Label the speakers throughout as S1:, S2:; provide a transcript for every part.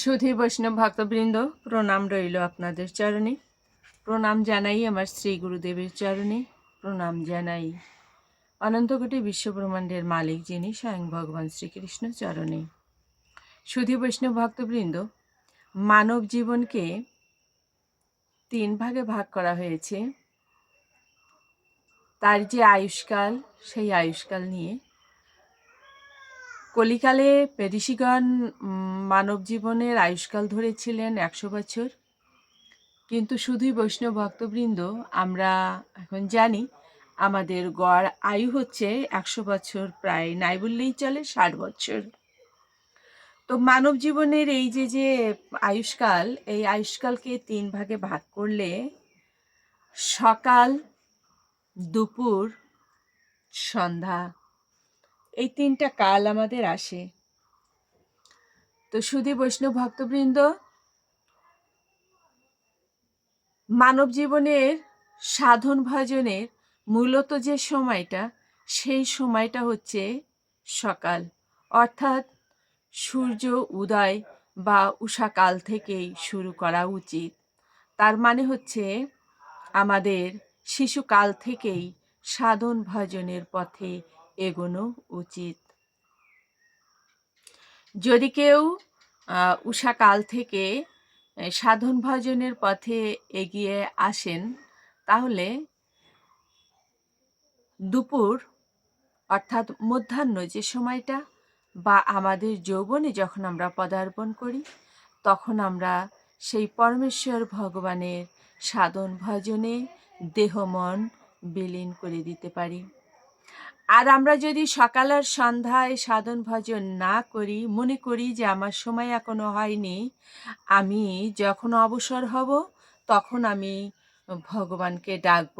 S1: সুধী বৈষ্ণব ভক্তবৃন্দ প্রণাম রইল আপনাদের চরণে প্রণাম জানাই আমার শ্রী গুরুদেবের চরণে প্রণাম জানাই অনন্তকোটি বিশ্বব্রহ্মাণ্ডের মালিক যিনি স্বয়ং ভগবান শ্রীকৃষ্ণ চরণে সুধী বৈষ্ণব ভক্তবৃন্দ মানব জীবনকে তিন ভাগে ভাগ করা হয়েছে তার যে আয়ুষ্কাল সেই আয়ুষ্কাল নিয়ে কলিকালে পেরিসিগণ মানব জীবনের আয়ুষ্কাল ধরেছিলেন একশো বছর কিন্তু শুধুই বৈষ্ণব ভক্তবৃন্দ আমরা এখন জানি আমাদের গড় আয়ু হচ্ছে একশো বছর প্রায় নাই বললেই চলে ষাট বছর তো মানব জীবনের এই যে যে আয়ুষ্কাল এই আয়ুষ্কালকে তিন ভাগে ভাগ করলে সকাল দুপুর সন্ধ্যা এই তিনটা কাল আমাদের আসে তো শুধু বৈষ্ণব ভক্তবৃন্দ মানব জীবনের সাধন ভজনের মূলত যে সময়টা সেই সময়টা হচ্ছে সকাল অর্থাৎ সূর্য উদয় বা উষাকাল থেকেই শুরু করা উচিত তার মানে হচ্ছে আমাদের শিশুকাল থেকেই সাধন ভজনের পথে এগোনো উচিত যদি কেউ উষাকাল থেকে সাধন ভজনের পথে এগিয়ে আসেন তাহলে দুপুর অর্থাৎ মধ্যাহ্ন যে সময়টা বা আমাদের যৌবনে যখন আমরা পদার্পণ করি তখন আমরা সেই পরমেশ্বর ভগবানের সাধন ভজনে দেহ মন বিলীন করে দিতে পারি আর আমরা যদি সকাল আর সন্ধ্যায় সাধন ভজন না করি মনে করি যে আমার সময় এখনো হয়নি আমি যখন অবসর হব তখন আমি ভগবানকে ডাকব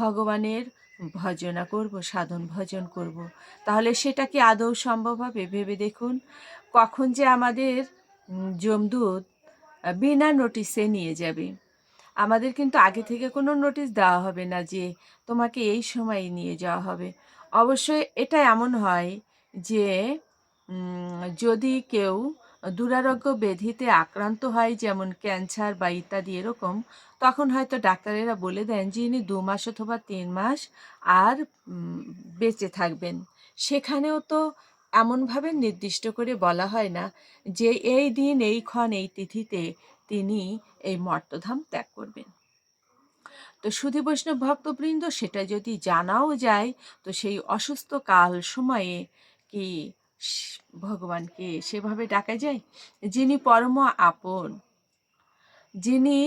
S1: ভগবানের ভজনা করব সাধন ভজন করব তাহলে সেটা কি আদৌ সম্ভব হবে ভেবে দেখুন কখন যে আমাদের জমদূত বিনা নোটিসে নিয়ে যাবে আমাদের কিন্তু আগে থেকে কোনো নোটিশ দেওয়া হবে না যে তোমাকে এই সময় নিয়ে যাওয়া হবে অবশ্যই এটা এমন হয় যে যদি কেউ দুরারোগ্য ব্যাধিতে আক্রান্ত হয় যেমন ক্যান্সার বা ইত্যাদি এরকম তখন হয়তো ডাক্তারেরা বলে দেন যে ইনি দু মাস অথবা তিন মাস আর বেঁচে থাকবেন সেখানেও তো এমনভাবে নির্দিষ্ট করে বলা হয় না যে এই দিন এই ক্ষণ এই তিথিতে তিনি এই মর্তধাম ত্যাগ করবেন তো সুধী বৈষ্ণব ভক্তবৃন্দ সেটা যদি জানাও যায় তো সেই অসুস্থ কাল সময়ে কি ভগবানকে সেভাবে ডাকা যায় যিনি পরম আপন যিনি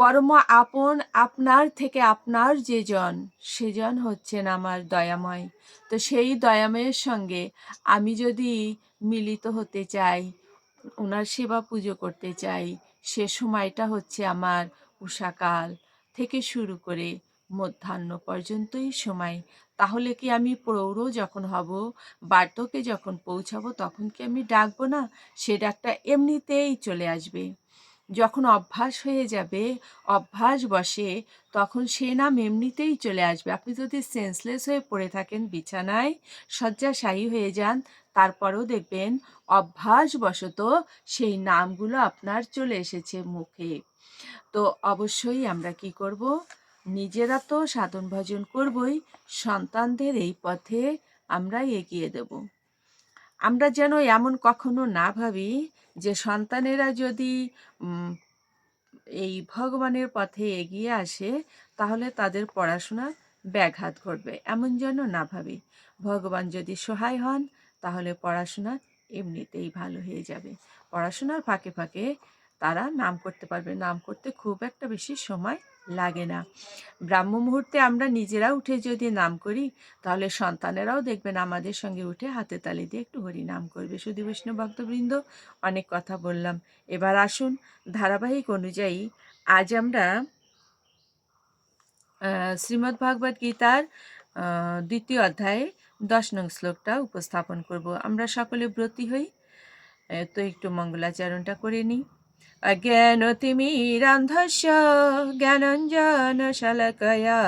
S1: পরম আপন আপনার থেকে আপনার যে জন সেজন হচ্ছেন আমার দয়াময় তো সেই দয়াময়ের সঙ্গে আমি যদি মিলিত হতে চাই ওনার সেবা পুজো করতে চাই সে সময়টা হচ্ছে আমার উষাকাল থেকে শুরু করে মধ্যাহ্ন পর্যন্তই সময় তাহলে কি আমি প্রৌঢ় যখন হব বার্ধকে যখন পৌঁছাবো তখন কি আমি ডাকবো না সে ডাকটা এমনিতেই চলে আসবে যখন অভ্যাস হয়ে যাবে অভ্যাস বসে তখন সে নাম এমনিতেই চলে আসবে আপনি যদি সেন্সলেস হয়ে পড়ে থাকেন বিছানায় শয্যাশায়ী হয়ে যান তারপরেও দেখবেন অভ্যাস সেই নামগুলো আপনার চলে এসেছে মুখে তো অবশ্যই আমরা কি করব নিজেরা তো সাধন ভজন করবই সন্তানদের এই পথে আমরা এগিয়ে দেব আমরা যেন এমন কখনো না ভাবি যে সন্তানেরা যদি এই ভগবানের পথে এগিয়ে আসে তাহলে তাদের পড়াশোনা ব্যাঘাত ঘটবে এমন যেন না ভাবি ভগবান যদি সহায় হন তাহলে পড়াশোনা এমনিতেই ভালো হয়ে যাবে পড়াশোনার ফাঁকে ফাঁকে তারা নাম করতে পারবে নাম করতে খুব একটা বেশি সময় লাগে না ব্রাহ্ম মুহূর্তে আমরা নিজেরা উঠে যদি নাম করি তাহলে সন্তানেরাও দেখবেন আমাদের সঙ্গে উঠে হাতে তালি দিয়ে একটু হরি নাম করবে শুধু বৈষ্ণব ভক্তবৃন্দ অনেক কথা বললাম এবার আসুন ধারাবাহিক অনুযায়ী আজ আমরা শ্রীমৎ ভাগবত গীতার দ্বিতীয় অধ্যায়ে দশ নং শ্লোকটা উপস্থাপন করব আমরা সকলে ব্রতী হই তো একটু মঙ্গলাচরণটা করে নিই অজ্ঞানতিমিরান্ধস্য জ্ঞানঞ্জন শলকয়া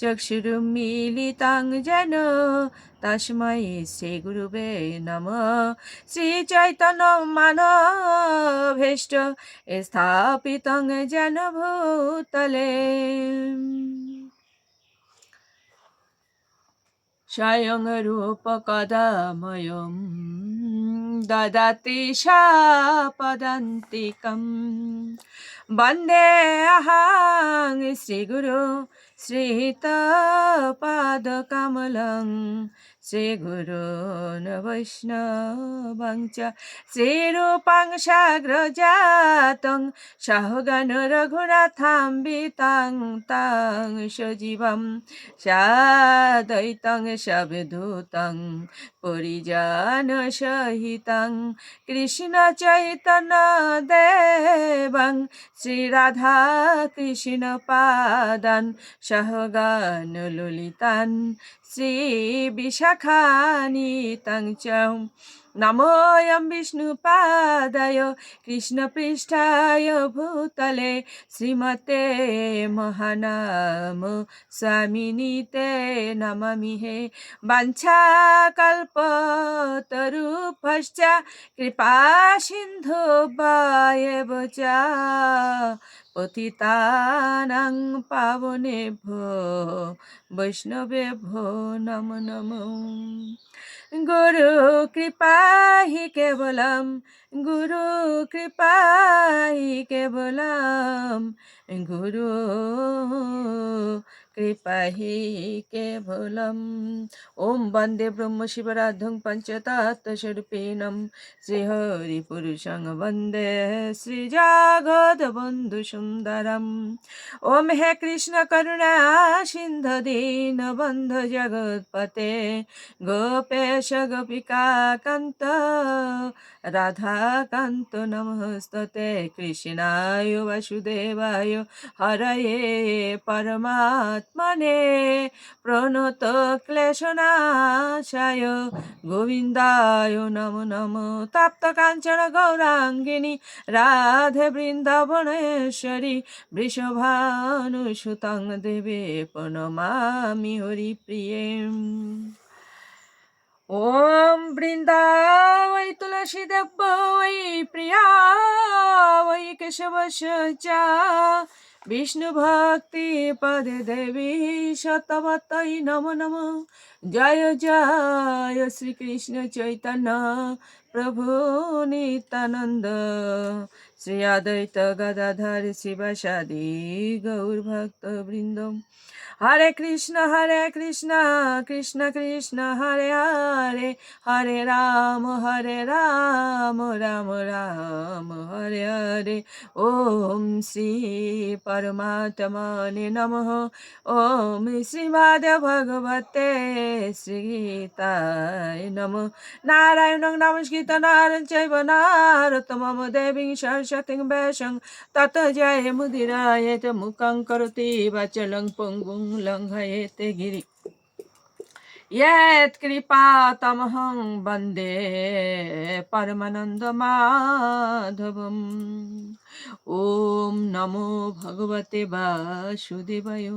S1: চক্ষুরুমিলিতাং যেন শ্রী গুরুবে নম শ্রীচৈতন্য মানভেষ্ট স্থাপিতং যেন ভূতলে স্বয়ং রূপ রূপকদাময়ম ददति शापदन्तिकं वन्देऽहं श्रीगुरु श्रीतपादकमलं श्रीगुरून् वैष्णवं च श्रीरूपां साग्रजातं सहगणरघुनाथाम्बितां तां सजीवं सादैतं शब्दूतं परिजनसहितं कृष्णचैतनदेवं श्रीराधा कृष्णपादन् सहगानुलितान् শ্রী বিশাখানিতাং চৌ নমোয়ম বিষ্ণুপাদায় কৃষ্ণপৃষ্ঠায় ভূতলে শ্রীমতে মহানাম স্বামিনীতে নমামি হে বাঞ্ছা কৃপা সিন্ধু বায় পতিতানাং পাবনে ভো বৈষ্ণবে ভো নম নম গুরু কৃপাহি কেবলম গুরু কৃপাহি কেবলম গুরু कृपहि केवलम् ॐ वन्दे ब्रह्मशिवराधं पञ्चतात्तस्वरूपिणं श्रीहरिपुरुषं वन्दे श्रीजागदबन्धुसुन्दरम् ॐ हे कृष्णकरुणा सिन्धदीनबन्ध जगत्पते गोपेश गोपिकान्त राधाकान्त नमस्तते कृष्णाय वासुदेवाय हरये परमात् মানে প্রণত ক্লেশনাশায় গোবিন্দায় নম নম তাপ্ত কাঞ্চন গৌরাঙ্গিনী রাধে বৃন্দাবনেশ্বরী বৃষভানুসুতং দেবে প্রণমামি প্রিয়ে ॐ বৃন্দাবৈ তুলসী দেব ওই প্রিয়া ওই কেশবশ च বিষ্ণুভক্তি পদে দেবী শতবতই নম নম জয় জয় শ্রীকৃষ্ণ চৈতন্য প্রভু নিতানন্দ শ্রী অদ্বৈত গদাধর শিবসাদি গৌর ভক্তবৃন্দ হরে কৃষ্ণ হরে কৃষ্ণ কৃষ্ণ কৃষ্ণ হরে হরে হরে রাম হরে রাম রাম রাম হরে হরে ওম শ্রী পরমাত্মনে নম ওম শ্রীমদ ভগবতে শ্রীতায় নম নারায়ণ নমস্কৃত নারায়ণ চৈব নারতমম দেবী সরস্বতী ব্যাসং তত জয় মুদিরায় মুখং করতি বাচলং পঙ্গুং লঙ্ঘয়েতে গিরি ইয়েত কৃপা তমহং বন্দে পরমানন্দ মাধবম ওম নমো ভগবতে বাসুদেবায়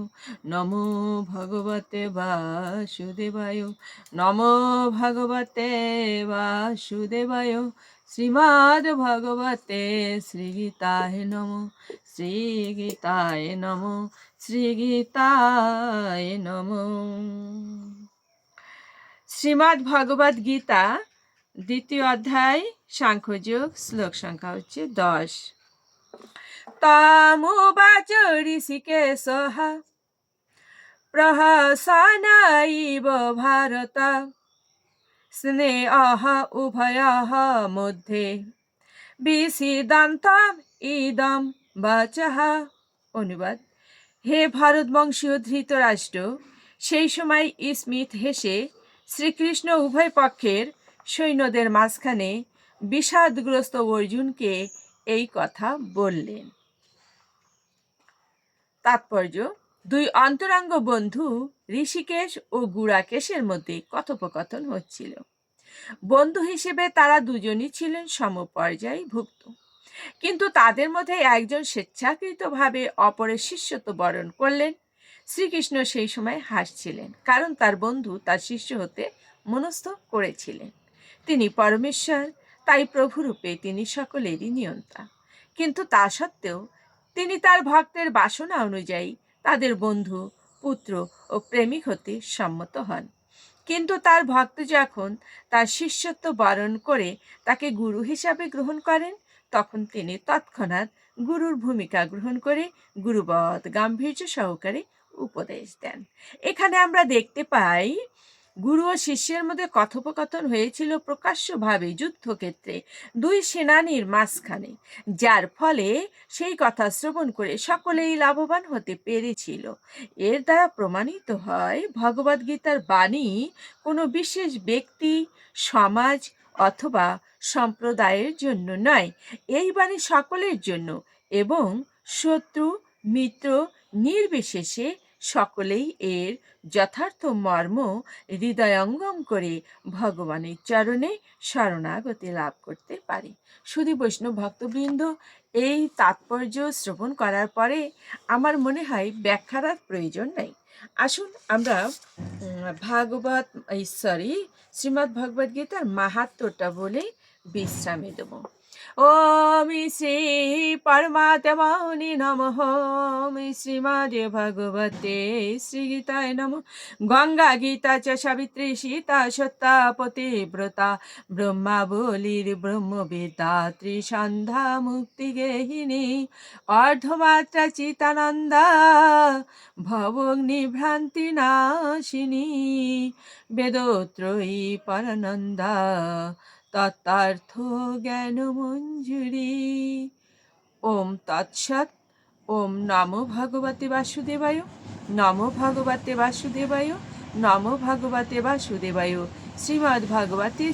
S1: নমো ভগবতে বাসুদেবায় নমো ভগবতে বাসুদেবায় শ্রীমদ ভগবতে শ্রী গীতায় নমো শ্রী গীতায় নমো শ্রীগীতায় নম শ্রীমদ্ ভগবদ গীতা দ্বিতীয় অধ্যায় সাংখ্যযোগ শ্লোক সংখ্যা হচ্ছে দশ তামু তামুবাচ সহা প্রহসানাইব ভারত স্নেহ উভয় মধ্যে বিসিদান্তম ইদম বাচহ অনুবাদ হে ভারতবংশীয় ধৃতরাষ্ট্র সেই সময় স্মিথ হেসে শ্রীকৃষ্ণ উভয় পক্ষের সৈন্যদের মাঝখানে বিষাদগ্রস্ত অর্জুনকে এই কথা বললেন তাৎপর্য দুই অন্তরঙ্গ বন্ধু ঋষিকেশ ও গুড়াকেশের মধ্যে কথোপকথন হচ্ছিল বন্ধু হিসেবে তারা দুজনই ছিলেন সমপর্যায়ভুক্ত কিন্তু তাদের মধ্যে একজন স্বেচ্ছাকৃতভাবে অপরের শিষ্যত্ব বরণ করলেন শ্রীকৃষ্ণ সেই সময় হাসছিলেন কারণ তার বন্ধু তার শিষ্য হতে মনস্থ করেছিলেন তিনি পরমেশ্বর তাই প্রভুরূপে তিনি সকলেরই নিয়ন্তা কিন্তু তা সত্ত্বেও তিনি তার ভক্তের বাসনা অনুযায়ী তাদের বন্ধু পুত্র ও প্রেমিক হতে সম্মত হন কিন্তু তার ভক্ত যখন তার শিষ্যত্ব বরণ করে তাকে গুরু হিসাবে গ্রহণ করেন তখন তিনি তৎক্ষণাৎ গুরুর ভূমিকা গ্রহণ করে গুরুবৎ গাম্ভীর্য সহকারে উপদেশ দেন এখানে আমরা দেখতে পাই গুরু ও শিষ্যের মধ্যে কথোপকথন হয়েছিল প্রকাশ্যভাবে যুদ্ধক্ষেত্রে দুই সেনানির মাঝখানে যার ফলে সেই কথা শ্রবণ করে সকলেই লাভবান হতে পেরেছিল এর দ্বারা প্রমাণিত হয় ভগবদ্গীতার বাণী কোনো বিশেষ ব্যক্তি সমাজ অথবা সম্প্রদায়ের জন্য নয় এই বাণী সকলের জন্য এবং শত্রু মিত্র নির্বিশেষে সকলেই এর যথার্থ মর্ম হৃদয়ঙ্গম করে ভগবানের চরণে শরণাগতি লাভ করতে পারে শুধু বৈষ্ণব ভক্তবৃন্দ এই তাৎপর্য শ্রবণ করার পরে আমার মনে হয় ব্যাখ্যার প্রয়োজন নেই আসুন আমরা ভাগবত সরি শ্রীমদ্ ভগবদ্গীতার মাহাত্মটা বলে বিশ্রামে দেব ওম শ্রী পরমাত্মনি নম হোম শ্রীমাদে ভগবতে গীতায় নম গঙ্গা গীতা চ সাবিত্রী সীতা সত্যা ব্রতা ব্রহ্মা বলির ব্রহ্মবেতা ত্রিসন্ধা মুক্তি গেহিনী অর্ধমাত্রা চিতানন্দা ভবগ্নি ভ্রান্তি নাশিনী বেদত্রয়ী পরানন্দা তত্ত্বার্থ জ্ঞান মঞ্জুরি ওম তৎসৎ ওম নম ভগবতে বাসুদেবায় নমো ভগবতে বাসুদেবায় নমো ভগবতে বাসুদেবায় শ্রীমদ্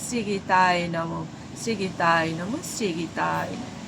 S1: শ্রীগীতায় নমঃ শ্রীগীতায় নম শ্রীগীতায়